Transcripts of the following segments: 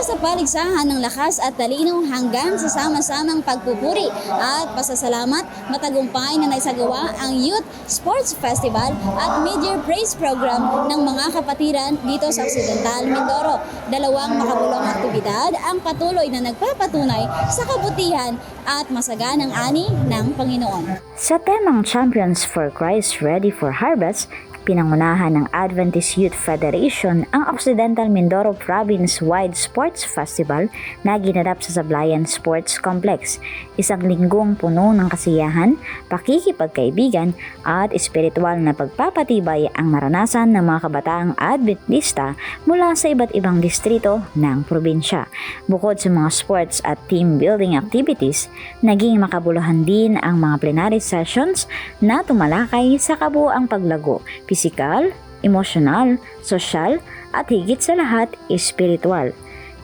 sa paligsahan ng lakas at talino hanggang sa sama-samang pagpupuri at pasasalamat matagumpay na naisagawa ang Youth Sports Festival at Mid-Year Praise Program ng mga kapatiran dito sa Occidental Mindoro. Dalawang makabulong aktibidad ang patuloy na nagpapatunay sa kabutihan at masaganang ani ng Panginoon. Sa temang Champions for Christ Ready for Harvest, pinangunahan ng Adventist Youth Federation ang Occidental Mindoro Province-wide Sports Festival na ginanap sa Sablayan Sports Complex. Isang linggong puno ng kasiyahan, pakikipagkaibigan at espiritual na pagpapatibay ang maranasan ng mga kabataang Adventista mula sa iba't ibang distrito ng probinsya. Bukod sa mga sports at team building activities, naging makabuluhan din ang mga plenary sessions na tumalakay sa kabuang paglago, pisikal, emosyonal, sosyal, at higit sa lahat, espiritual.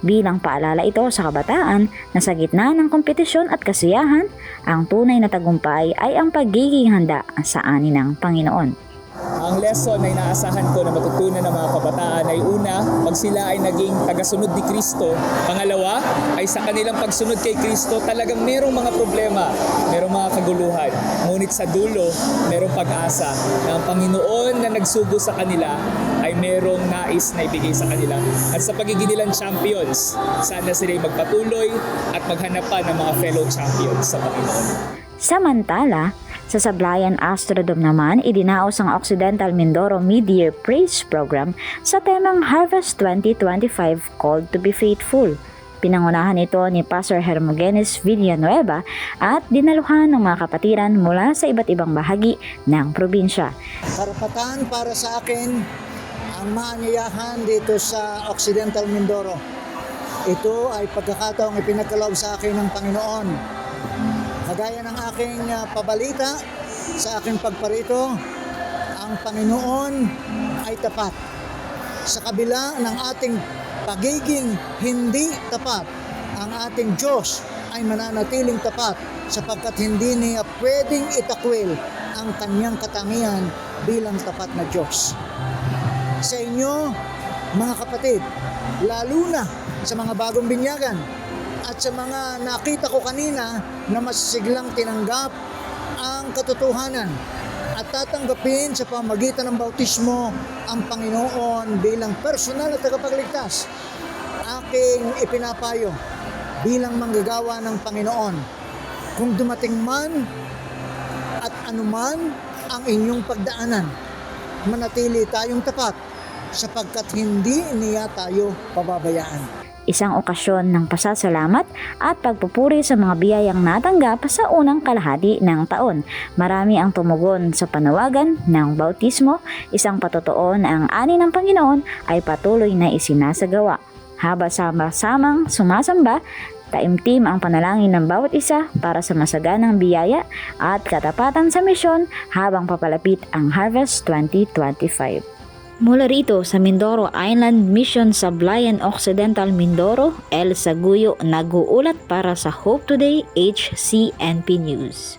Bilang paalala ito sa kabataan na sa gitna ng kompetisyon at kasiyahan, ang tunay na tagumpay ay ang pagiging handa sa ani ng Panginoon. Ang lesson na inaasahan ko na matutunan ng mga kabataan ay una, pag sila ay naging tagasunod ni Kristo. Pangalawa, ay sa kanilang pagsunod kay Kristo, talagang merong mga problema, merong mga kaguluhan. Ngunit sa dulo, merong pag-asa na ang Panginoon na nagsugo sa kanila ay merong nais na ibigay sa kanila. At sa pagiging nilang champions, sana sila ay magpatuloy at maghanap pa ng mga fellow champions sa Panginoon. Samantala, sa Sablayan Astrodome naman, idinaos ang Occidental Mindoro Mid-Year Praise Program sa temang Harvest 2025 Called to be Faithful. Pinangunahan ito ni Pastor Hermogenes Villanueva at dinaluhan ng mga kapatiran mula sa iba't ibang bahagi ng probinsya. karapatan para sa akin ang maanyayahan dito sa Occidental Mindoro. Ito ay pagkakataong ipinagkaloob sa akin ng Panginoon. Kagaya ng aking ah, pabalita sa aking pagparito, ang Panginoon ay tapat. Sa kabila ng ating pagiging hindi tapat, ang ating Diyos ay mananatiling tapat sapagkat hindi niya pwedeng itakwil ang kanyang katangian bilang tapat na Diyos. Sa inyo, mga kapatid, lalo na sa mga bagong binyagan at sa mga nakita ko kanina na mas siglang tinanggap ang katotohanan at tatanggapin sa pamagitan ng bautismo ang Panginoon bilang personal na tagapagligtas. Aking ipinapayo bilang manggagawa ng Panginoon. Kung dumating man at anuman ang inyong pagdaanan, manatili tayong tapat sapagkat hindi niya tayo pababayaan. Isang okasyon ng pasasalamat at pagpupuri sa mga biyayang natanggap sa unang kalahati ng taon. Marami ang tumugon sa panawagan ng bautismo, isang patotoo na ang ani ng Panginoon ay patuloy na isinasagawa. Haba sama-samang sumasamba, taimtim ang panalangin ng bawat isa para sa masaganang biyaya at katapatan sa misyon habang papalapit ang Harvest 2025. Mula rito sa Mindoro Island Mission sa Blayan Occidental Mindoro, El Saguyo nag-uulat para sa Hope Today HCNP News.